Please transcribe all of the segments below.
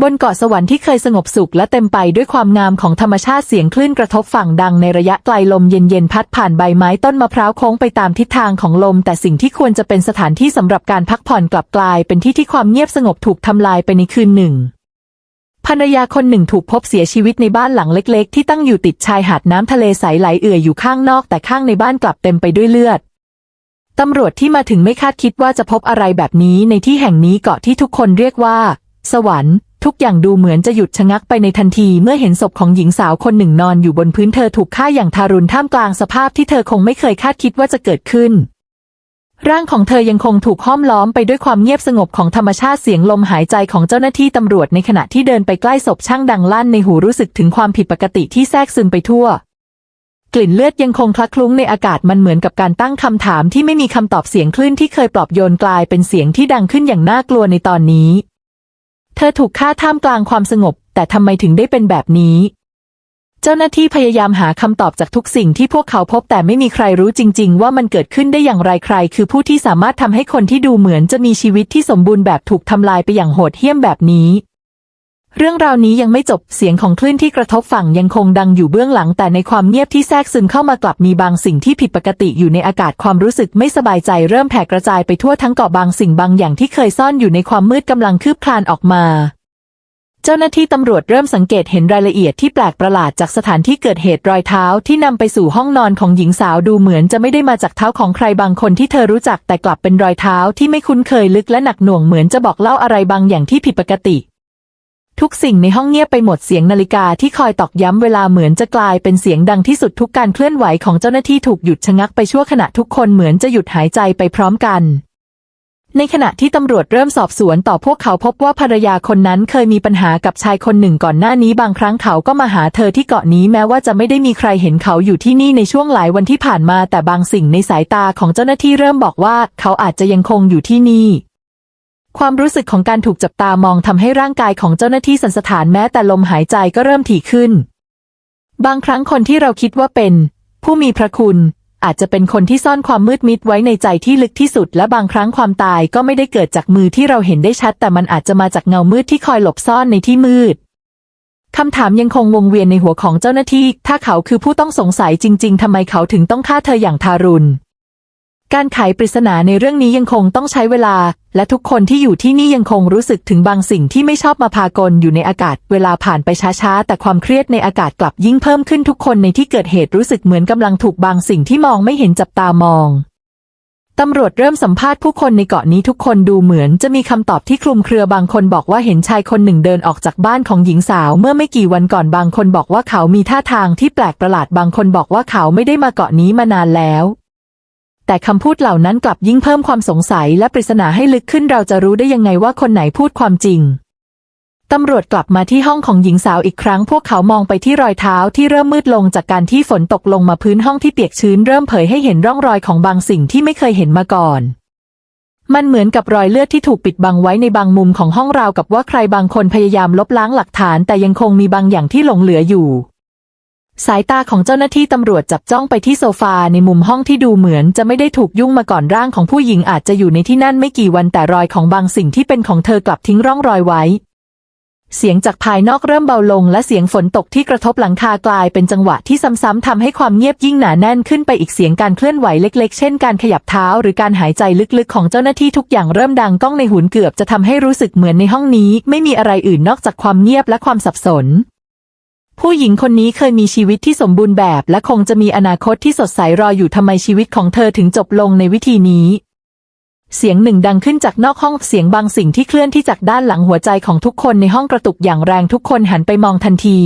บนเกาะสวรรค์ที่เคยสงบสุขและเต็มไปด้วยความงามของธรรมชาติเสียงคลื่นกระทบฝั่งดังในระยะไกลลมเย็นๆพัดผ่านใบไม้ต้นมะพร้าวโค้งไปตามทิศทางของลม แต่สิ่งที่ควรจะเป็นสถานที่สำหรับการพักผ่อนกลับกลาย เป็นที่ที่ความเงียบสงบถูกทำลายไปในคืนหนึ่งภรรยาคนหนึ่งถูกพบเสียชีวิตในบ้านหลังเล็กๆ ที่ตั้งอยู่ติดชายหาดน้ำทะเลใสไหลเอื่อยอยู่ข้างนอกแต่ข้างในบ้านกลับเต็มไปด้วยเลือดตำรวจที่มาถึงไม่คาดคิดว่าจะพบอะไรแบบนี้ในที่แห่งนี้เกาะที่ทุกคนเรียกว่า สวรรค์ ทุกอย่างดูเหมือนจะหยุดชะงักไปในทันทีเมื่อเห็นศพของหญิงสาวคนหนึ่งนอนอยู่บนพื้นเธอถูกฆ่าอย่างทารุณท่ามกลางสภาพที่เธอคงไม่เคยคาดคิดว่าจะเกิดขึ้น ร่างของเธอยังคงถูกห้อมล้อมไปด้วยความเงียบสงบของธรรมชาติเสียงลมหายใจของเจ้าหน้าที่ตำรวจในขณะที่เดินไปใกล้ศพช่างดังลั่นในหูรู้สึกถึงความผิดปกติที่แทรกซึมไปทั่ว กลิ่นเลือดยังคงคลักคลุ้งในอากาศมันเหมือนกับการตั้งคำถามที่ไม่มีคำตอบเสียงคลื่นที่เคยปลอบโยนกลายเป็นเสียงที่ดังขึ้นอย่างน่ากลัวในตอนนี้ เธอถูกฆ่าท่ามกลางความสงบ แต่ทำไมถึงได้เป็นแบบนี้ เจ้าหน้าที่พยายามหาคำตอบจากทุกสิ่งที่พวกเขาพบแต่ไม่มีใครรู้จริง ๆ ว่ามันเกิดขึ้นได้อย่างไรใคร คือผู้ที่สามารถทำให้คนที่ดูเหมือนจะมีชีวิตที่สมบูรณ์แบบถูกทำลายไปอย่างโหดเหี้ยมแบบนี้ เรื่องราวนี้ยังไม่จบเสียงของคลื่นที่กระทบฝั่งยังคงดังอยู่เบื้องหลัง แต่ในความเงียบที่แทรกซึมเข้ามากลับมีบางสิ่งที่ผิดปกติอยู่ในอากาศความรู้สึกไม่สบายใจเริ่มแผ่กระจายไปทั่วทั้งเกาะบางสิ่งบางอย่างที่เคยซ่อนอยู่ในความมืดกำลังคืบคลานออกมา เจ้าหน้าที่ตำรวจเริ่มสังเกตเห็นรายละเอียดที่แปลกประหลาดจากสถานที่เกิดเหตุรอยเท้าที่นำไปสู่ห้องนอนของหญิงสาวดูเหมือนจะไม่ได้มาจากเท้าของใครบางคนที่เธอรู้จักแต่กลับเป็นรอยเท้าที่ไม่คุ้นเคยลึกและหนักหน่วงเหมือนจะบอกเล่าอะไรบางอย่างที่ผิดปกติ ทุกสิ่งในห้องเงียบไปหมดเสียงนาฬิกาที่คอยตอกย้ำเวลาเหมือนจะกลายเป็นเสียงดังที่สุดทุกการเคลื่อนไหวของเจ้าหน้าที่ถูกหยุดชะงักไปชั่วขณะทุกคนเหมือนจะหยุดหายใจไปพร้อมกัน ในขณะที่ตำรวจเริ่มสอบสวนต่อพวกเขาพบว่าภรรยาคนนั้นเคยมีปัญหากับชายคนหนึ่งก่อนหน้านี้บางครั้งเขาก็มาหาเธอที่เกาะนี้แม้ว่าจะไม่ได้มีใครเห็นเขาอยู่ที่นี่ในช่วงหลายวันที่ผ่านมาแต่บางสิ่งในสายตาของเจ้าหน้าที่เริ่มบอกว่า เขาอาจจะยังคงอยู่ที่นี่ ความรู้สึกของการถูกจับตามองทำให้ร่างกายของเจ้าหน้าที่สันสถานแม้แต่ลมหายใจก็เริ่มถี่ขึ้น บางครั้งคนที่เราคิดว่าเป็น ผู้มีพระคุณ อาจจะเป็นคนที่ซ่อนความมืดมิดไว้ในใจที่ลึกที่สุด และบางครั้งความตายก็ไม่ได้เกิดจากมือที่เราเห็นได้ชัด แต่มันอาจจะมาจากเงามืดที่คอยหลบซ่อนในที่มืดคำถามยังคงวงเวียนในหัวของเจ้าหน้าที่ ถ้าเขาคือผู้ต้องสงสัยจริง ๆทำไมเขาถึงต้องฆ่าเธออย่างทารุณ การไขปริศนาในเรื่องนี้ยังคงต้องใช้เวลา และทุกคนที่อยู่ที่นี่ยังคงรู้สึกถึงบางสิ่งที่ไม่ชอบมาพากลอยู่ในอากาศ เวลาผ่านไปช้าๆ แต่ความเครียดในอากาศกลับยิ่งเพิ่มขึ้นทุกคนในที่เกิดเหตุรู้สึกเหมือนกำลังถูกบางสิ่งที่มองไม่เห็นจับตามองตำรวจเริ่มสัมภาษณ์ผู้คนในเกาะนี้ทุกคนดูเหมือนจะมีคำตอบที่คลุมเครือบางคนบอกว่าเห็นชายคนหนึ่งเดินออกจากบ้านของหญิงสาว เมื่อไม่กี่วันก่อนบางคนบอกว่าเขามีท่าทางที่แปลกประหลาดบางคนบอกว่าเขาไม่ได้มาเกาะนี้มานานแล้ว แต่คำพูดเหล่านั้นกลับยิ่งเพิ่มความสงสัยและปริศนาให้ลึกขึ้นเราจะรู้ได้ยังไงว่าคนไหนพูดความจริงตำรวจกลับมาที่ห้องของหญิงสาวอีกครั้ง พวกเขามองไปที่รอยเท้าที่เริ่มมืดลงจากการที่ฝนตกลงมาพื้นห้องที่เปียกชื้นเริ่มเผยให้เห็นร่องรอยของบางสิ่งที่ไม่เคยเห็นมาก่อน มันเหมือนกับรอยเลือดที่ถูกปิดบังไว้ในบางมุมของห้องราวกับว่าใครบางคนพยายามลบล้างหลักฐาน แต่ยังคงมีบางอย่างที่หลงเหลืออยู่ สายตาของเจ้าหน้าที่ตำรวจจับจ้องไปที่โซฟาในมุมห้องที่ดูเหมือนจะไม่ได้ถูกยุ่งมาก่อนร่างของผู้หญิงอาจจะอยู่ในที่นั่นไม่กี่วันแต่รอยของบางสิ่งที่เป็นของเธอกลับทิ้งร่องรอยไว้ เสียงจากภายนอกเริ่มเบาลงและเสียงฝนตกที่กระทบหลังคากลายเป็นจังหวะที่ซ้ำๆทำให้ความเงียบยิ่งหนาแน่นขึ้นไปอีกเสียงการเคลื่อนไหวเล็ก ๆ เช่นการขยับเท้าหรือการหายใจลึกๆ ของเจ้าหน้าที่ทุกอย่างเริ่มดังก้องในหูเกือบจะทำให้รู้สึกเหมือนในห้องนี้ ไม่มีอะไรอื่นนอกจากความเงียบและความสับสน ผู้หญิงคนนี้เคยมีชีวิตที่สมบูรณ์แบบ และคงจะมีอนาคตที่สดใสรออยู่ทำไมชีวิตของเธอถึงจบลงในวิธีนี้ เสียงหนึ่งดังขึ้นจากนอกห้องเสียงบางสิ่งที่เคลื่อนที่จากด้านหลังหัวใจของทุกคนในห้องกระตุกอย่างแรงทุกคนหันไปมองทันที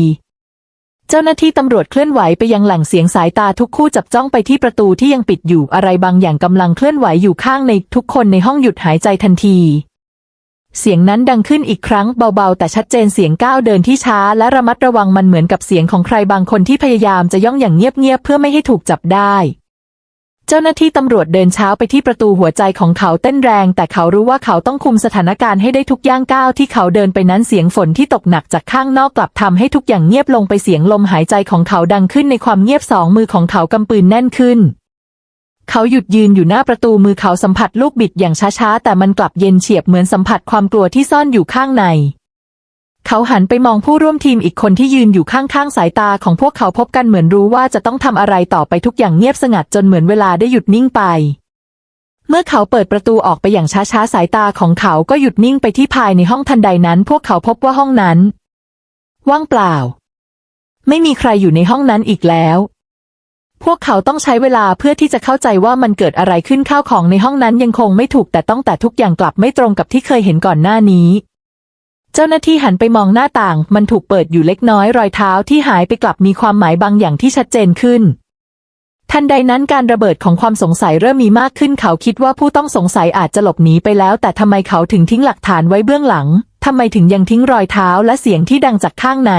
เจ้าหน้าที่ตำรวจเคลื่อนไหวไปยังแหล่งเสียงสายตาทุกคู่จับจ้องไปที่ประตูที่ยังปิดอยู่อะไรบางอย่างกำลังเคลื่อนไหวอยู่ข้างในทุกคนในห้องหยุดหายใจทันที เสียงนั้นดังขึ้นอีกครั้งเบาๆ แต่ชัดเจนเสียงก้าวเดินที่ช้า และระมัดระวังมันเหมือนกับเสียงของใครบางคนที่พยายามจะย่องอย่างเงียบๆเพื่อไม่ให้ถูกจับได้ เจ้าหน้าที่ตำรวจเดินเช้าไปที่ประตูหัวใจของเขาเต้นแรง แต่เขารู้ว่าเขาต้องคุมสถานการณ์ให้ได้ทุกย่างก้าวที่เขาเดินไปนั้นเสียงฝนที่ตกหนักจากข้างนอกกลับทำให้ทุกอย่างเงียบลงไปเสียงลมหายใจของเขาดังขึ้นในความเงียบสองมือของเขากำปืนแน่นขึ้น เขาหยุดยืนอยู่หน้าประตูมือเขาสัมผัสลูกบิดอย่างช้าๆ แต่มันกลับเย็นเฉียบเหมือนสัมผัสความกลัวที่ซ่อนอยู่ข้างใน เขาหันไปมองผู้ร่วมทีมอีกคนที่ยืนอยู่ข้างๆ สายตาของพวกเขาพบกันเหมือนรู้ว่าจะต้องทำอะไรต่อไปทุกอย่างเงียบสงัดจนเหมือนเวลาได้หยุดนิ่งไป เมื่อเขาเปิดประตูออกไปอย่างช้าๆ สายตาของเขาก็หยุดนิ่งไปที่ภายในห้องทันใดนั้น พวกเขาพบว่าห้องนั้น ว่างเปล่า ไม่มีใครอยู่ในห้องนั้นอีกแล้ว พวกเขาต้องใช้เวลาเพื่อที่จะเข้าใจว่ามันเกิดอะไรขึ้นข้าวของในห้องนั้นยังคงไม่ถูกแต่ต้องแต่ทุกอย่างกลับไม่ตรงกับที่เคยเห็นก่อนหน้านี้ เจ้าหน้าที่หันไปมองหน้าต่าง มันถูกเปิดอยู่เล็กน้อยรอยเท้าที่หายไปกลับมีความหมายบางอย่างที่ชัดเจนขึ้น ทันใดนั้นการระเบิดของความสงสัยเริ่มมีมากขึ้นเขาคิดว่าผู้ต้องสงสัยอาจจะหลบหนีไปแล้ว แต่ทำไมเขาถึงทิ้งหลักฐานไว้เบื้องหลังทำไมถึงยังทิ้งรอยเท้าและเสียงที่ดังจากข้างใน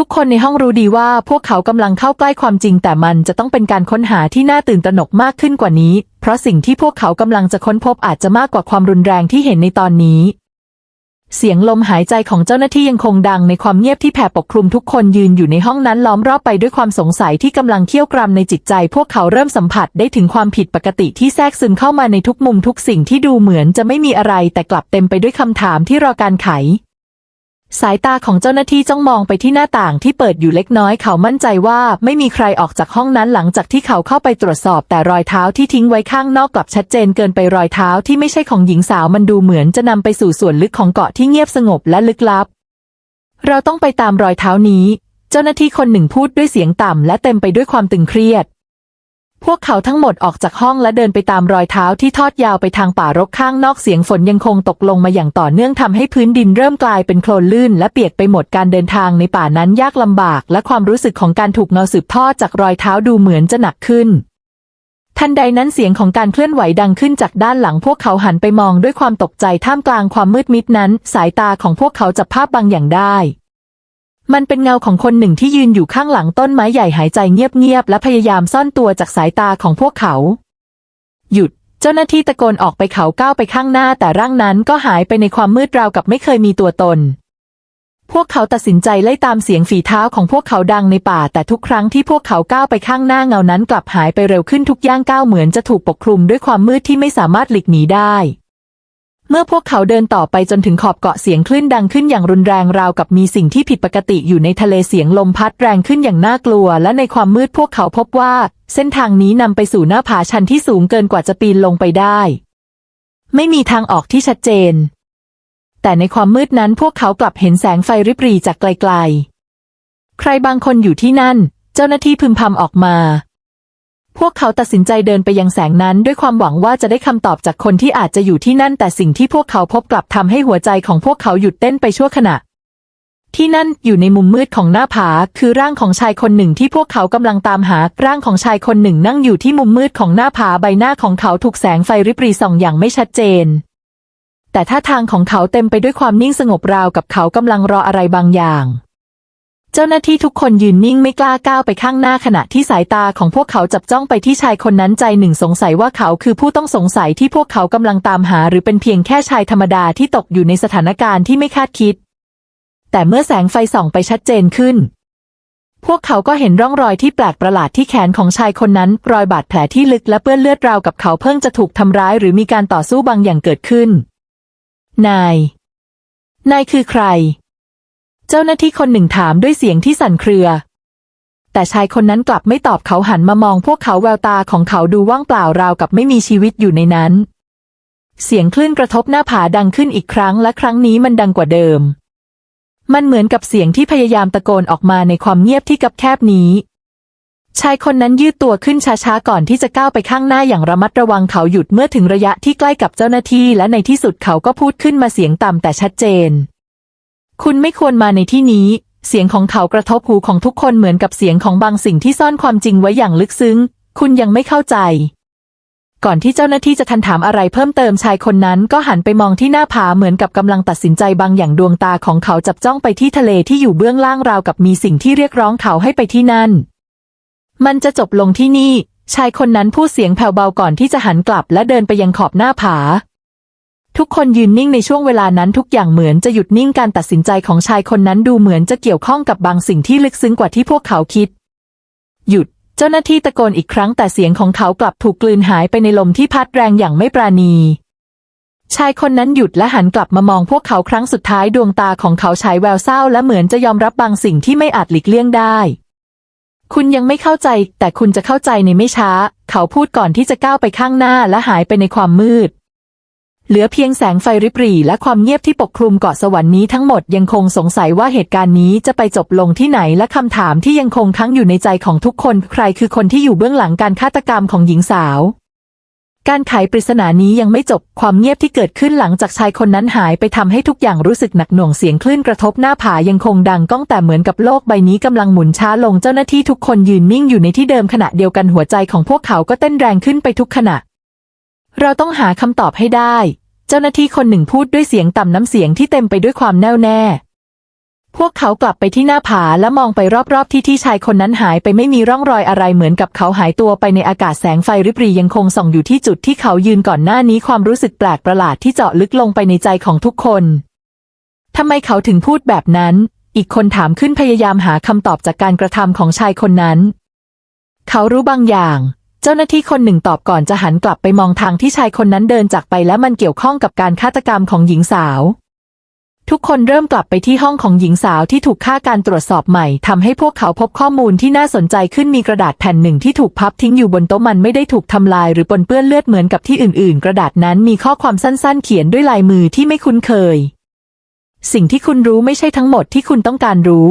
ทุกคนในห้องรู้ดีว่าพวกเขากำลังเข้าใกล้ความจริง แต่มันจะต้องเป็นการค้นหาที่น่าตื่นตระหนกมากขึ้นกว่านี้ เพราะสิ่งที่พวกเขากำลังจะค้นพบอาจจะมากกว่าความรุนแรงที่เห็นในตอนนี้ เสียงลมหายใจของเจ้าหน้าที่ยังคงดังในความเงียบที่แผ่ปกคลุมทุกคนยืนอยู่ในห้องนั้นล้อมรอบไปด้วยความสงสัยที่กำลังเคี่ยวกรามในจิตใจ พวกเขาเริ่มสัมผัสได้ถึงความผิดปกติที่แทรกซึมเข้ามาในทุกมุมทุกสิ่งที่ดูเหมือนจะไม่มีอะไรแต่กลับเต็มไปด้วยคำถามที่รอการไข สายตาของเจ้าหน้าที่จ้องมองไปที่หน้าต่างที่เปิดอยู่เล็กน้อยเขามั่นใจว่าไม่มีใครออกจากห้องนั้นหลังจากที่เขาเข้าไปตรวจสอบแต่รอยเท้าที่ทิ้งไว้ข้างนอกกลับชัดเจนเกินไปรอยเท้าที่ไม่ใช่ของหญิงสาวมันดูเหมือนจะนำไปสู่ส่วนลึกของเกาะที่เงียบสงบและลึกลับ เราต้องไปตามรอยเท้านี้ เจ้าหน้าที่คนหนึ่งพูดด้วยเสียงต่ำและเต็มไปด้วยความตึงเครียด พวกเขาทั้งหมดออกจากห้องและเดินไปตามรอยเท้าที่ทอดยาวไปทางป่ารกข้างนอกเสียงฝนยังคงตกลงมาอย่างต่อเนื่องทำให้พื้นดินเริ่มกลายเป็นโคลนลื่นและเปียกไปหมดการเดินทางในป่านั้นยากลำบาก และความรู้สึกของการถูกเงาสืบทอดจากรอยเท้าดูเหมือนจะหนักขึ้นทันใดนั้นเสียงของการเคลื่อนไหวดังขึ้นจากด้านหลังพวกเขาหันไปมองด้วยความตกใจท่ามกลางความมืดมิดนั้น สายตาของพวกเขาจับภาพบางอย่างได้ มันเป็นเงาของคนหนึ่งที่ยืนอยู่ข้างหลังต้นไม้ใหญ่หายใจเงียบๆและพยายามซ่อนตัวจากสายตาของพวกเขา หยุด เจ้าหน้าที่ตะโกนออกไปเขาก้าวไปข้างหน้าแต่ร่างนั้นก็หายไปในความมืดราวกับไม่เคยมีตัวตน พวกเขาตัดสินใจไล่ตามเสียงฝีเท้าของพวกเขาดังในป่า แต่ทุกครั้งที่พวกเขาก้าวไปข้างหน้าเงานั้นกลับหายไปเร็วขึ้นทุกย่างก้าวเหมือนจะถูกปกคลุมด้วยความมืดที่ไม่สามารถหลีกหนีได้ เมื่อพวกเขาเดินต่อไปจนถึงขอบเกาะเสียงคลื่นดังขึ้นอย่างรุนแรงราวกับมีสิ่งที่ผิดปกติอยู่ในทะเลเสียงลมพัดแรงขึ้นอย่างน่ากลัว และในความมืดพวกเขาพบว่า เส้นทางนี้นำไปสู่หน้าผาชันที่สูงเกินกว่าจะปีนลงไปได้ ไม่มีทางออกที่ชัดเจน แต่ในความมืดนั้นพวกเขากลับเห็นแสงไฟริบหรี่จากไกลๆ ใครบางคนอยู่ที่นั่น เจ้าหน้าที่พึมพำออกมา พวกเขาตัดสินใจเดินไปยังแสงนั้นด้วยความหวังว่าจะได้คำตอบจากคนที่อาจจะอยู่ที่นั่น แต่สิ่งที่พวกเขาพบกลับทำให้หัวใจของพวกเขาหยุดเต้นไปชั่วขณะ ที่นั่นอยู่ในมุมมืดของหน้าผา คือร่างของชายคนหนึ่งที่พวกเขากำลังตามหา ร่างของชายคนหนึ่งนั่งอยู่ที่มุมมืดของหน้าผาใบหน้าของเขาถูกแสงไฟริบหรีส่องอย่างไม่ชัดเจน แต่ท่าทางของเขาเต็มไปด้วยความนิ่งสงบราวกับเขากำลังรออะไรบางอย่าง เจ้าหน้าที่ทุกคนยืนนิ่งไม่กล้าก้าวไปข้างหน้าขณะที่สายตาของพวกเขาจับจ้องไปที่ชายคนนั้นใจหนึ่งสงสัยว่าเขาคือผู้ต้องสงสัยที่พวกเขากำลังตามหา หรือเป็นเพียงแค่ชายธรรมดาที่ตกอยู่ในสถานการณ์ที่ไม่คาดคิด แต่เมื่อแสงไฟส่องไปชัดเจนขึ้น พวกเขาก็เห็นร่องรอยที่แปลกประหลาดที่แขนของชายคนนั้น รอยบาดแผลที่ลึกและเปื้อนเลือดราวกับเขาเพิ่งจะถูกทำร้าย หรือมีการต่อสู้บางอย่างเกิดขึ้น นาย นายคือใคร เจ้าหน้าที่คนหนึ่งถามด้วยเสียงที่สั่นเครือ แต่ชายคนนั้นกลับไม่ตอบเขาหันมามองพวกเขาแววตาของเขาดูว่างเปล่าราวกับไม่มีชีวิตอยู่ในนั้น เสียงคลื่นกระทบหน้าผาดังขึ้นอีกครั้งและครั้งนี้มันดังกว่าเดิม มันเหมือนกับเสียงที่พยายามตะโกนออกมาในความเงียบที่กับแคบนี้ชายคนนั้นยืดตัวขึ้นช้าๆก่อนที่จะก้าวไปข้างหน้าอย่างระมัดระวังเขาหยุดเมื่อถึงระยะที่ใกล้กับเจ้าหน้าที่และในที่สุดเขาก็พูดขึ้นมาเสียงต่ำแต่ชัดเจน คุณไม่ควรมาในที่นี้ เสียงของเขากระทบหูของทุกคนเหมือนกับเสียงของบางสิ่งที่ซ่อนความจริงไว้อย่างลึกซึ้ง คุณยังไม่เข้าใจ ก่อนที่เจ้าหน้าที่จะทันถามอะไรเพิ่มเติมชายคนนั้นก็หันไปมองที่หน้าผาเหมือนกับกำลังตัดสินใจบางอย่างดวงตาของเขาจับจ้องไปที่ทะเลที่อยู่เบื้องล่างราวกับมีสิ่งที่เรียกร้องเขาให้ไปที่นั่น มันจะจบลงที่นี่ ชายคนนั้นพูดเสียงแผ่วเบาก่อนที่จะหันกลับและเดินไปยังขอบหน้าผา ทุกคนยืนนิ่งในช่วงเวลานั้นทุกอย่างเหมือนจะหยุดนิ่งการตัดสินใจของชายคนนั้นดูเหมือนจะเกี่ยวข้องกับบางสิ่งที่ลึกซึ้งกว่าที่พวกเขาคิด หยุด เจ้าหน้าที่ตะโกนอีกครั้งแต่เสียงของเขากลับถูกกลืนหายไปในลมที่พัดแรงอย่างไม่ปราณี ชายคนนั้นหยุดและหันกลับมามองพวกเขาครั้งสุดท้ายดวงตาของเขาฉายแววเศร้าและเหมือนจะยอมรับบางสิ่งที่ไม่อาจหลีกเลี่ยงได้ คุณยังไม่เข้าใจ แต่คุณจะเข้าใจในไม่ช้า เขาพูดก่อนที่จะก้าวไปข้างหน้าและหายไปในความมืด เหลือเพียงแสงไฟริบหรี่และความเงียบที่ปกคลุมเกาะสวรรค์นี้ทั้งหมดยังคงสงสัยว่าเหตุการณ์นี้จะไปจบลงที่ไหนและคำถามที่ยังคงค้างอยู่ในใจของทุกคนใครคือคนที่อยู่เบื้องหลังการฆาตกรรมของหญิงสาว การไขปริศนานี้ยังไม่จบความเงียบที่เกิดขึ้นหลังจากชายคนนั้นหายไปทำให้ทุกอย่างรู้สึกหนักหน่วงเสียงคลื่นกระทบหน้าผายังคงดังก้องแต่เหมือนกับโลกใบนี้กำลังหมุนช้าลงเจ้าหน้าที่ทุกคนยืนนิ่งอยู่ในที่เดิมขณะเดียวกันหัวใจของพวกเขาก็เต้นแรงขึ้นไปทุกขณะ เราต้องหาคำตอบให้ได้ เจ้าหน้าที่คนหนึ่งพูดด้วยเสียงต่ำน้ำเสียงที่เต็มไปด้วยความแน่วแน่ พวกเขากลับไปที่หน้าผาและมองไปรอบๆ ที่ที่ชายคนนั้นหายไปไม่มีร่องรอยอะไรเหมือนกับเขาหายตัวไปในอากาศแสงไฟริบหรียังคงส่องอยู่ที่จุดที่เขายืนก่อนหน้านี้ความรู้สึกแปลกประหลาดที่เจาะลึกลงไปในใจของทุกคนทำไมเขาถึงพูดแบบนั้น อีกคนถามขึ้นพยายามหาคำตอบจากการกระทำของชายคนนั้น เขารู้บางอย่าง จ้าหน้าที่คนหนึ่งตอบก่อนจะหันกลับไปมองทางที่ชายคนนั้นเดินจากไปและมันเกี่ยวข้องกับการฆาตกรรมของหญิงสาว ทุกคนเริ่มกลับไปที่ห้องของหญิงสาวที่ถูกฆ่าการตรวจสอบใหม่ทำให้พวกเขาพบข้อมูลที่น่าสนใจขึ้นมีกระดาษแผ่นหนึ่งที่ถูกพับทิ้งอยู่บนโต๊ะมันไม่ได้ถูกทำลายหรือปนเปื้อนเลือดเหมือนกับที่อื่น ๆ กระดาษนั้นมีข้อความสั้น ๆ เขียนด้วยลายมือที่ไม่คุ้นเคย สิ่งที่คุณรู้ไม่ใช่ทั้งหมดที่คุณต้องการรู้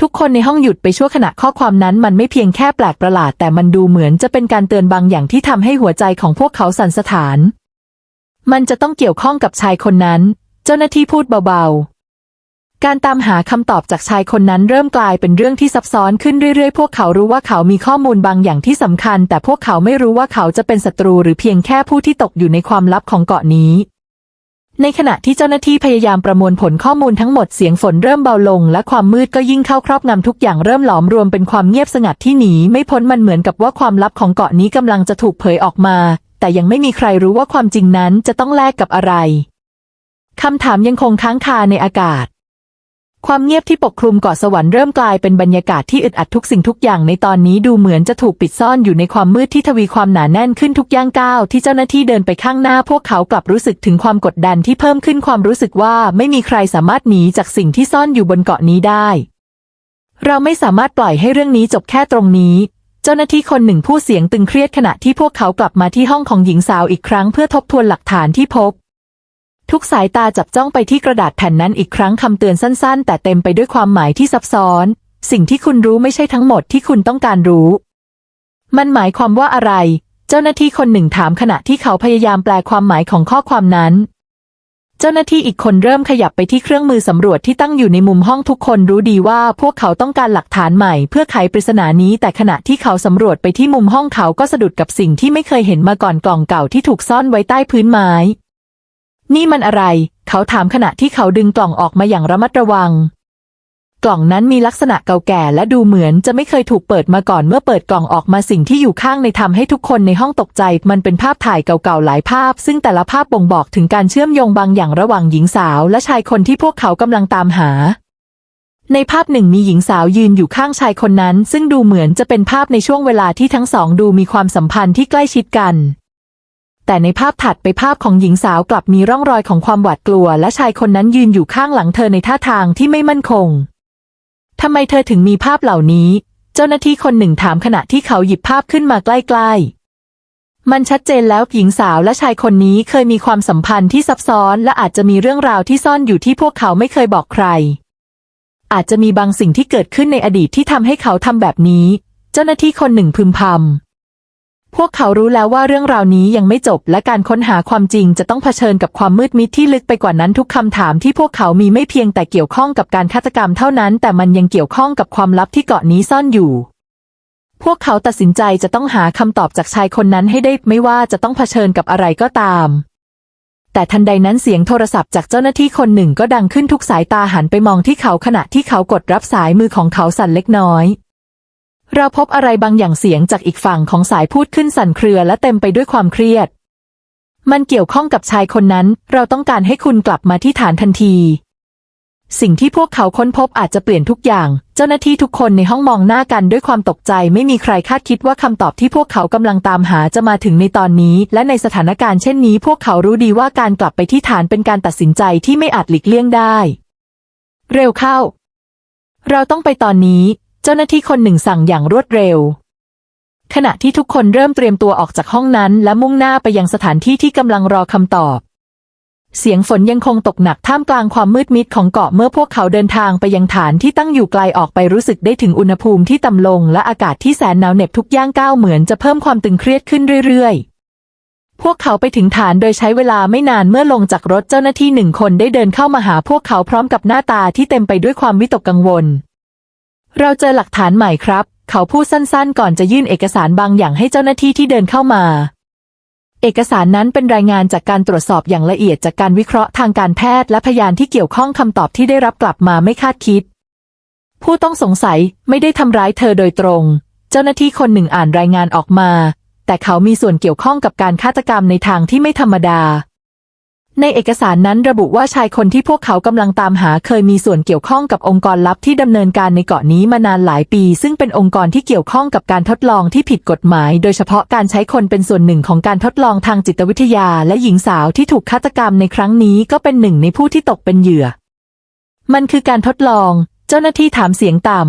ทุกคนในห้องหยุดไปชั่วขณะข้อความนั้นมันไม่เพียงแค่แปลกประหลาด แต่มันดูเหมือนจะเป็นการเตือนบางอย่างที่ทำให้หัวใจของพวกเขาสั่นสะท้าน มันจะต้องเกี่ยวข้องกับชายคนนั้น เจ้าหน้าที่พูดเบาๆ การตามหาคำตอบจากชายคนนั้นเริ่มกลายเป็นเรื่องที่ซับซ้อนขึ้นเรื่อยๆ พวกเขารู้ว่าเขามีข้อมูลบางอย่างที่สำคัญ แต่พวกเขาไม่รู้ว่าเขาจะเป็นศัตรูหรือเพียงแค่ผู้ที่ตกอยู่ในความลับของเกาะนี้ ในขณะที่เจ้าหน้าที่พยายามประมวลผลข้อมูลทั้งหมดเสียงฝนเริ่มเบาลง และความมืดก็ยิ่งเข้าครอบงำทุกอย่างเริ่มหลอมรวมเป็นความเงียบสงัดที่หนีไม่พ้นมันเหมือนกับว่าความลับของเกาะนี้กำลังจะถูกเผยออกมา แต่ยังไม่มีใครรู้ว่าความจริงนั้นจะต้องแลกกับอะไรคำถามยังคงค้างคาในอากาศ ความเงียบที่ปกคลุมเกาะสวรรค์เริ่มกลายเป็นบรรยากาศที่อึดอัดทุกสิ่งทุกอย่างในตอนนี้ดูเหมือนจะถูกปิดซ่อนอยู่ในความมืดที่ทวีความหนาแน่นขึ้นทุกย่างก้าวที่เจ้าหน้าที่เดินไปข้างหน้าพวกเขากลับรู้สึกถึงความกดดันที่เพิ่มขึ้นความรู้สึกว่าไม่มีใครสามารถหนีจากสิ่งที่ซ่อนอยู่บนเกาะนี้ได้ เราไม่สามารถปล่อยให้เรื่องนี้จบแค่ตรงนี้ เจ้าหน้าที่คนหนึ่งผู้เสียงตึงเครียดขณะที่พวกเขากลับมาที่ห้องของหญิงสาวอีกครั้งเพื่อทบทวนหลักฐานที่พบ ทุกสายตาจับจ้องไปที่กระดาษแผ่นนั้นอีกครั้งคำเตือนสั้นๆ แต่เต็มไปด้วยความหมายที่ซับซ้อน สิ่งที่คุณรู้ไม่ใช่ทั้งหมดที่คุณต้องการรู้ มันหมายความว่าอะไร เจ้าหน้าที่คนหนึ่งถามขณะที่เขาพยายามแปลความหมายของข้อความนั้น เจ้าหน้าที่อีกคนเริ่มขยับไปที่เครื่องมือสำรวจที่ตั้งอยู่ในมุมห้องทุกคนรู้ดีว่าพวกเขาต้องการหลักฐานใหม่เพื่อไขปริศนานี้ แต่ขณะที่เขาสำรวจไปที่มุมห้องเขาก็สะดุดกับสิ่งที่ไม่เคยเห็นมาก่อนกล่องเก่าที่ถูกซ่อนไว้ใต้พื้นไม้ นี่มันอะไร เขาถามขณะที่เขาดึงกล่องออกมาอย่างระมัดระวัง กล่องนั้นมีลักษณะเก่าแก่และดูเหมือนจะไม่เคยถูกเปิดมาก่อนเมื่อเปิดกล่องออกมาสิ่งที่อยู่ข้างในทำให้ทุกคนในห้องตกใจ มันเป็นภาพถ่ายเก่าๆหลายภาพ ซึ่งแต่ละภาพบ่งบอกถึงการเชื่อมโยงบางอย่างระหว่างหญิงสาว และชายคนที่พวกเขากำลังตามหาในภาพหนึ่งมีหญิงสาวยืนอยู่ข้างชายคนนั้น ซึ่งดูเหมือนจะเป็นภาพในช่วงเวลาที่ทั้งสองดูมีความสัมพันธ์ที่ใกล้ชิดกัน แต่ในภาพถัดไปภาพของหญิงสาวกลับมีร่องรอยของความหวาดกลัว และชายคนนั้นยืนอยู่ข้างหลังเธอในท่าทางที่ไม่มั่นคงทำไมเธอถึงมีภาพเหล่านี้ เจ้าหน้าที่คนหนึ่งถามขณะที่เขาหยิบภาพขึ้นมาใกล้ๆ มันชัดเจนแล้วหญิงสาวและชายคนนี้เคยมีความสัมพันธ์ที่ซับซ้อนและอาจจะมีเรื่องราวที่ซ่อนอยู่ที่พวกเขาไม่เคยบอกใคร อาจจะมีบางสิ่งที่เกิดขึ้นในอดีตที่ทำให้เขาทำแบบนี้ เจ้าหน้าที่คนหนึ่งพึมพำ พวกเขารู้แล้วว่าเรื่องราวนี้ยังไม่จบและการค้นหาความจริงจะต้องเผชิญกับความมืดมิดที่ลึกไปกว่านั้นทุกคำถามที่พวกเขามีไม่เพียงแต่เกี่ยวข้องกับการฆาตกรรมเท่านั้น แต่มันยังเกี่ยวข้องกับความลับที่เกาะนี้ซ่อนอยู่ พวกเขาตัดสินใจจะต้องหาคำตอบจากชายคนนั้นให้ได้ไม่ว่าจะต้องเผชิญกับอะไรก็ตาม แต่ทันใดนั้นเสียงโทรศัพท์จากเจ้าหน้าที่คนหนึ่งก็ดังขึ้นทุกสายตาหันไปมองที่เขาขณะที่เขากดรับสายมือของเขาสั่นเล็กน้อย เราพบอะไรบางอย่างเสียงจากอีกฝั่งของสายพูดขึ้นสั่นเครือและเต็มไปด้วยความเครียด มันเกี่ยวข้องกับชายคนนั้น เราต้องการให้คุณกลับมาที่ฐานทันที สิ่งที่พวกเขาค้นพบอาจจะเปลี่ยนทุกอย่าง เจ้าหน้าที่ทุกคนในห้องมองหน้ากันด้วยความตกใจ ไม่มีใครคาดคิดว่าคำตอบที่พวกเขากำลังตามหาจะมาถึงในตอนนี้ และในสถานการณ์เช่นนี้ พวกเขารู้ดีว่าการกลับไปที่ฐานเป็นการตัดสินใจที่ไม่อาจหลีกเลี่ยงได้ เร็วเข้า เราต้องไปตอนนี้ เจ้าหน้าที่คนหนึ่งสั่งอย่างรวดเร็ว ขณะที่ทุกคนเริ่มเตรียมตัวออกจากห้องนั้น และมุ่งหน้าไปยังสถานที่ที่กำลังรอคำตอบ เสียงฝนยังคงตกหนักท่ามกลางความมืดมิดของเกาะเมื่อพวกเขาเดินทางไปยังฐานที่ตั้งอยู่ไกลออกไปรู้สึกได้ถึงอุณหภูมิที่ต่ำลง และอากาศที่แสนหนาวเหน็บทุกย่างก้าวเหมือนจะเพิ่มความตึงเครียดขึ้นเรื่อยๆพวกเขาไปถึงฐานโดยใช้เวลาไม่นานเมื่อลงจากรถเจ้าหน้าที่หนึ่งคนได้เดินเข้ามาหาพวกเขาพร้อมกับหน้าตาที่เต็มไปด้วยความวิตกกังวล เราเจอหลักฐานใหม่ครับ เขาพูดสั้นๆ ก่อนจะยื่นเอกสารบางอย่างให้เจ้าหน้าที่ที่เดินเข้ามา เอกสารนั้นเป็นรายงานจากการตรวจสอบอย่างละเอียดจากการวิเคราะห์ทางการแพทย์และพยานที่เกี่ยวข้องคำตอบที่ได้รับกลับมาไม่คาดคิด ผู้ต้องสงสัยไม่ได้ทำร้ายเธอโดยตรง เจ้าหน้าที่คนหนึ่งอ่านรายงานออกมา แต่เขามีส่วนเกี่ยวข้องกับการฆาตกรรมในทางที่ไม่ธรรมดา ในเอกสารนั้นระบุว่าชายคนที่พวกเขากำลังตามหาเคยมีส่วนเกี่ยวข้องกับองค์กรลับที่ดำเนินการในเกาะนี้มานานหลายปี ซึ่งเป็นองค์กรที่เกี่ยวข้องกับการทดลองที่ผิดกฎหมาย โดยเฉพาะการใช้คนเป็นส่วนหนึ่งของการทดลองทางจิตวิทยา และหญิงสาวที่ถูกฆาตกรรมในครั้งนี้ก็เป็นหนึ่งในผู้ที่ตกเป็นเหยื่อ มันคือการทดลอง เจ้าหน้าที่ถามเสียงต่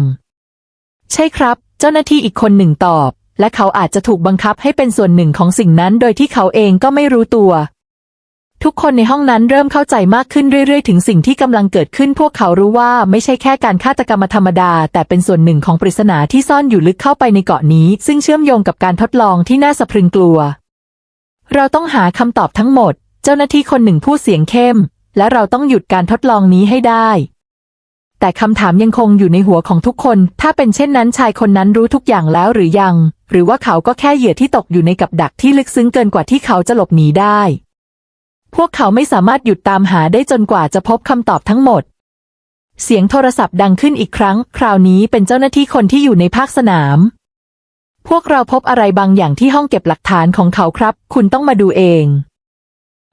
ำใช่ครับ เจ้าหน้าที่อีกคนหนึ่งตอบ และเขาอาจจะถูกบังคับให้เป็นส่วนหนึ่งของสิ่งนั้น โดยที่เขาเองก็ไม่รู้ตัว ทุกคนในห้องนั้นเริ่มเข้าใจมากขึ้นเรื่อยๆ ถึงสิ่งที่กำลังเกิดขึ้นพวกเขารู้ว่าไม่ใช่แค่การฆาตกรรมธรรมดา แต่เป็นส่วนหนึ่งของปริศนาที่ซ่อนอยู่ลึกเข้าไปในเกาะนี้ ซึ่งเชื่อมโยงกับการทดลองที่น่าสะพรึงกลัว เราต้องหาคำตอบทั้งหมด เจ้าหน้าที่คนหนึ่งพูดเสียงเข้ม และเราต้องหยุดการทดลองนี้ให้ได้ แต่คำถามยังคงอยู่ในหัวของทุกคน ถ้าเป็นเช่นนั้นชายคนนั้นรู้ทุกอย่างแล้วหรือยัง หรือว่าเขาก็แค่เหยื่อที่ตกอยู่ในกับดักที่ลึกซึ้งเกินกว่าที่เขาจะหลบหนีได้ พวกเขาไม่สามารถหยุดตามหาได้จนกว่าจะพบคำตอบทั้งหมด เสียงโทรศัพท์ดังขึ้นอีกครั้ง คราวนี้เป็นเจ้าหน้าที่คนที่อยู่ในภาคสนาม พวกเราพบอะไรบางอย่างที่ห้องเก็บหลักฐานของเขาครับ คุณต้องมาดูเอง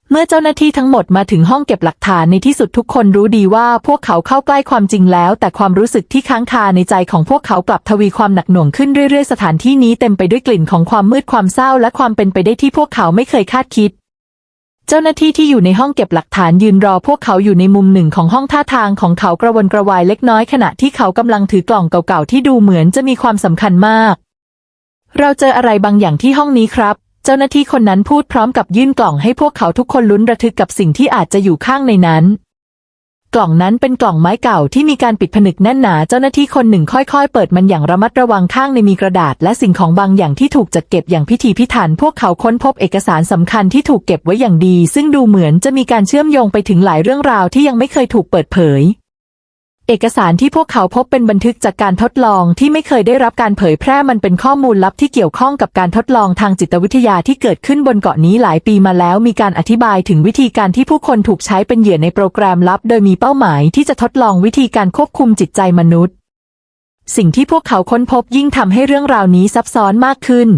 เมื่อเจ้าหน้าที่ทั้งหมดมาถึงห้องเก็บหลักฐานในที่สุดทุกคนรู้ดีว่าพวกเขาเข้าใกล้ความจริงแล้ว แต่ความรู้สึกที่ค้างคาในใจของพวกเขากลับทวีความหนักหน่วงขึ้นเรื่อยๆ สถานที่นี้เต็มไปด้วยกลิ่นของความมืดความเศร้าและความเป็นไปได้ที่พวกเขาไม่เคยคาดคิด เจ้าหน้าที่ที่อยู่ในห้องเก็บหลักฐานยืนรอพวกเขาอยู่ในมุมหนึ่งของห้องท่าทางของเขากระวนกระวายเล็กน้อยขณะที่เขากำลังถือกล่องเก่าๆที่ดูเหมือนจะมีความสำคัญมาก เราเจออะไรบางอย่างที่ห้องนี้ครับ เจ้าหน้าที่คนนั้นพูดพร้อมกับยื่นกล่องให้พวกเขาทุกคนลุ้นระทึกกับสิ่งที่อาจจะอยู่ข้างในนั้น กล่องนั้นเป็นกล่องไม้เก่าที่มีการปิดผนึกแน่นหนาเจ้าหน้าที่คนหนึ่งค่อยๆ เปิดมันอย่างระมัดระวังข้างในมีกระดาษ และสิ่งของบางอย่างที่ถูกจัดเก็บอย่างพิถีพิถัน พวกเขาค้นพบเอกสารสำคัญที่ถูกเก็บไว้อย่างดี ซึ่งดูเหมือนจะมีการเชื่อมโยงไปถึงหลายเรื่องราวที่ยังไม่เคยถูกเปิดเผย เอกสารที่พวกเขาพบเป็นบันทึกจากการทดลองที่ไม่เคยได้รับการเผยแพร่มันเป็นข้อมูลลับที่เกี่ยวข้องกับการทดลองทางจิตวิทยาที่เกิดขึ้นบนเกาะนี้หลายปีมาแล้วมีการอธิบายถึงวิธีการที่ผู้คนถูกใช้เป็นเหยื่อในโปรแกรมลับ โดยมีเป้าหมายที่จะทดลองวิธีการควบคุมจิตใจมนุษย์ สิ่งที่พวกเขาค้นพบยิ่งทำให้เรื่องราวนี้ซับซ้อนมากขึ้น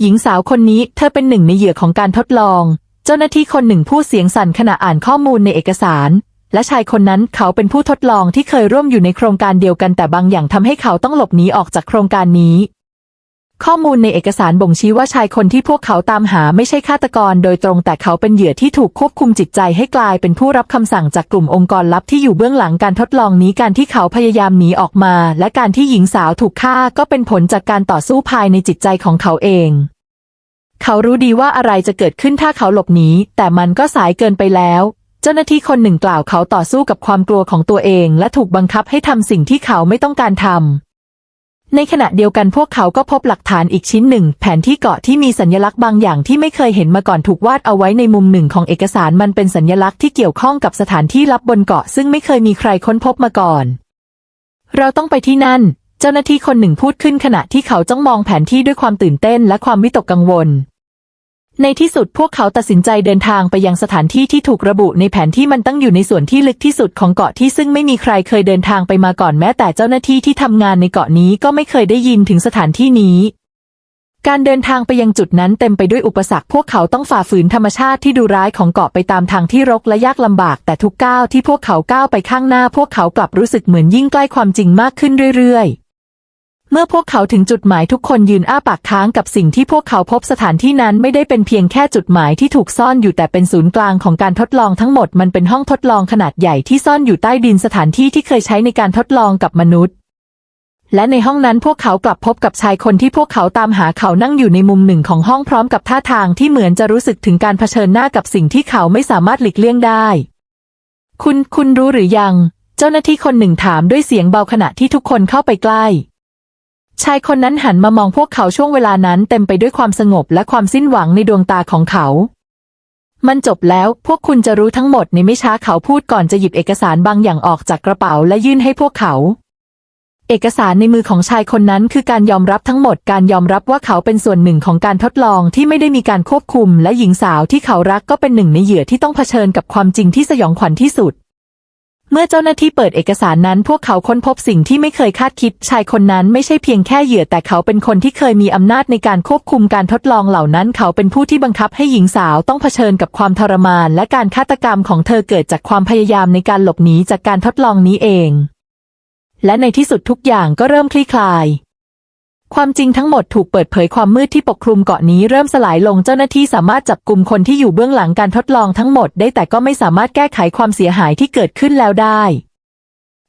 หญิงสาวคนนี้เธอเป็นหนึ่งในเหยื่อของการทดลอง เจ้าหน้าที่คนหนึ่งพูดเสียงสั่นขณะอ่านข้อมูลในเอกสาร และชายคนนั้นเขาเป็นผู้ทดลองที่เคยร่วมอยู่ในโครงการเดียวกันแต่บางอย่างทำให้เขาต้องหลบหนีออกจากโครงการนี้ ข้อมูลในเอกสารบ่งชี้ว่าชายคนที่พวกเขาตามหาไม่ใช่ฆาตกรโดยตรงแต่เขาเป็นเหยื่อที่ถูกควบคุมจิตใจให้กลายเป็นผู้รับคำสั่งจากกลุ่มองค์กรลับที่อยู่เบื้องหลังการทดลองนี้การที่เขาพยายามหนีออกมา และการที่หญิงสาวถูกฆ่าก็เป็นผลจากการต่อสู้ภายในจิตใจของเขาเองเขารู้ดีว่าอะไรจะเกิดขึ้นถ้าเขาหลบหนีแต่มันก็สายเกินไปแล้ว เจ้าหน้าที่คนหนึ่งกล่าวเขาต่อสู้กับความกลัวของตัวเอง และถูกบังคับให้ทำสิ่งที่เขาไม่ต้องการทำในขณะเดียวกันพวกเขาก็พบหลักฐานอีกชิ้นหนึ่ง แผนที่เกาะที่มีสัญลักษณ์บางอย่างที่ไม่เคยเห็นมาก่อนถูกวาดเอาไว้ในมุมหนึ่งของเอกสารมันเป็นสัญลักษณ์ที่เกี่ยวข้องกับสถานที่ลับบนเกาะซึ่งไม่เคยมีใครค้นพบมาก่อน เราต้องไปที่นั่น เจ้าหน้าที่คนหนึ่งพูดขึ้นขณะที่เขาจ้องมองแผนที่ด้วยความตื่นเต้นและความวิตกกังวล ในที่สุดพวกเขาตัดสินใจเดินทางไปยังสถานที่ที่ถูกระบุในแผนที่มันตั้งอยู่ในส่วนที่ลึกที่สุดของเกาะที่ซึ่งไม่มีใครเคยเดินทางไปมาก่อนแม้แต่เจ้าหน้าที่ที่ทำงานในเกาะนี้ก็ไม่เคยได้ยินถึงสถานที่นี้การเดินทางไปยังจุดนั้นเต็มไปด้วยอุปสรรค พวกเขาต้องฝ่าฝืนธรรมชาติที่ดูร้ายของเกาะไปตามทางที่รกและยากลำบาก แต่ทุกก้าวที่พวกเขาก้าวไปข้างหน้า พวกเขากลับรู้สึกเหมือนยิ่งใกล้ความจริงมากขึ้นเรื่อยๆ เมื่อพวกเขาถึงจุดหมายทุกคนยืนอ้าปากค้างกับสิ่งที่พวกเขาพบสถานที่นั้นไม่ได้เป็นเพียงแค่จุดหมายที่ถูกซ่อนอยู่แต่เป็นศูนย์กลางของการทดลองทั้งหมดมันเป็นห้องทดลองขนาดใหญ่ที่ซ่อนอยู่ใต้ดินสถานที่ที่เคยใช้ในการทดลองกับมนุษย์ และในห้องนั้นพวกเขากลับพบกับชายคนที่พวกเขาตามหาเขานั่งอยู่ในมุมหนึ่งของห้องพร้อมกับท่าทางที่เหมือนจะรู้สึกถึงการเผชิญหน้ากับสิ่งที่เขาไม่สามารถหลีกเลี่ยงได้ คุณคุณรู้หรือยัง เจ้าหน้าที่คนหนึ่งถามด้วยเสียงเบาขณะที่ทุกคนเข้าไปใกล้ ชายคนนั้นหันมามองพวกเขาช่วงเวลานั้นเต็มไปด้วยความสงบและความสิ้นหวังในดวงตาของเขา มันจบแล้วพวกคุณจะรู้ทั้งหมดในไม่ช้าเขาพูดก่อนจะหยิบเอกสารบางอย่างออกจากกระเป๋าและยื่นให้พวกเขา เอกสารในมือของชายคนนั้นคือการยอมรับทั้งหมดการยอมรับว่าเขาเป็นส่วนหนึ่งของการทดลองที่ไม่ได้มีการควบคุม และหญิงสาวที่เขารักก็เป็นหนึ่งในเหยื่อที่ต้องเผชิญกับความจริงที่สยองขวัญที่สุด เมื่อเจ้าหน้าที่เปิดเอกสารนั้นพวกเขาค้นพบสิ่งที่ไม่เคยคาดคิด ชายคนนั้นไม่ใช่เพียงแค่เหยื่อแต่เขาเป็นคนที่เคยมีอำนาจในการควบคุมการทดลองเหล่านั้น เขาเป็นผู้ที่บังคับให้หญิงสาวต้องเผชิญกับความทรมาน และการฆาตกรรมของเธอเกิดจากความพยายามในการหลบหนีจากการทดลองนี้เอง และในที่สุดทุกอย่างก็เริ่มคลี่คลาย ความจริงทั้งหมดถูกเปิดเผยความมืดที่ปกคลุมเกาะนี้เริ่มสลายลงเจ้าหน้าที่สามารถจับกลุ่มคนที่อยู่เบื้องหลังการทดลองทั้งหมดได้แต่ก็ไม่สามารถแก้ไขความเสียหายที่เกิดขึ้นแล้วได้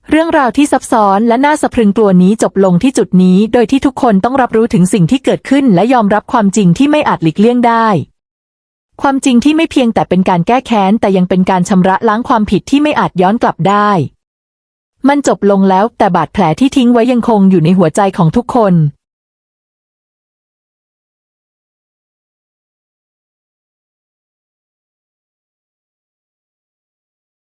เรื่องราวที่ซับซ้อนและน่าสะพรึงกลัวนี้จบลงที่จุดนี้ โดยที่ทุกคนต้องรับรู้ถึงสิ่งที่เกิดขึ้นและยอมรับความจริงที่ไม่อาจหลีกเลี่ยงได้ความจริงที่ไม่เพียงแต่เป็นการแก้แค้น แต่ยังเป็นการชำระล้างความผิดที่ไม่อาจย้อนกลับได้ มันจบลงแล้วแต่บาดแผลที่ทิ้งไว้ยังคงอยู่ในหัวใจของทุกคน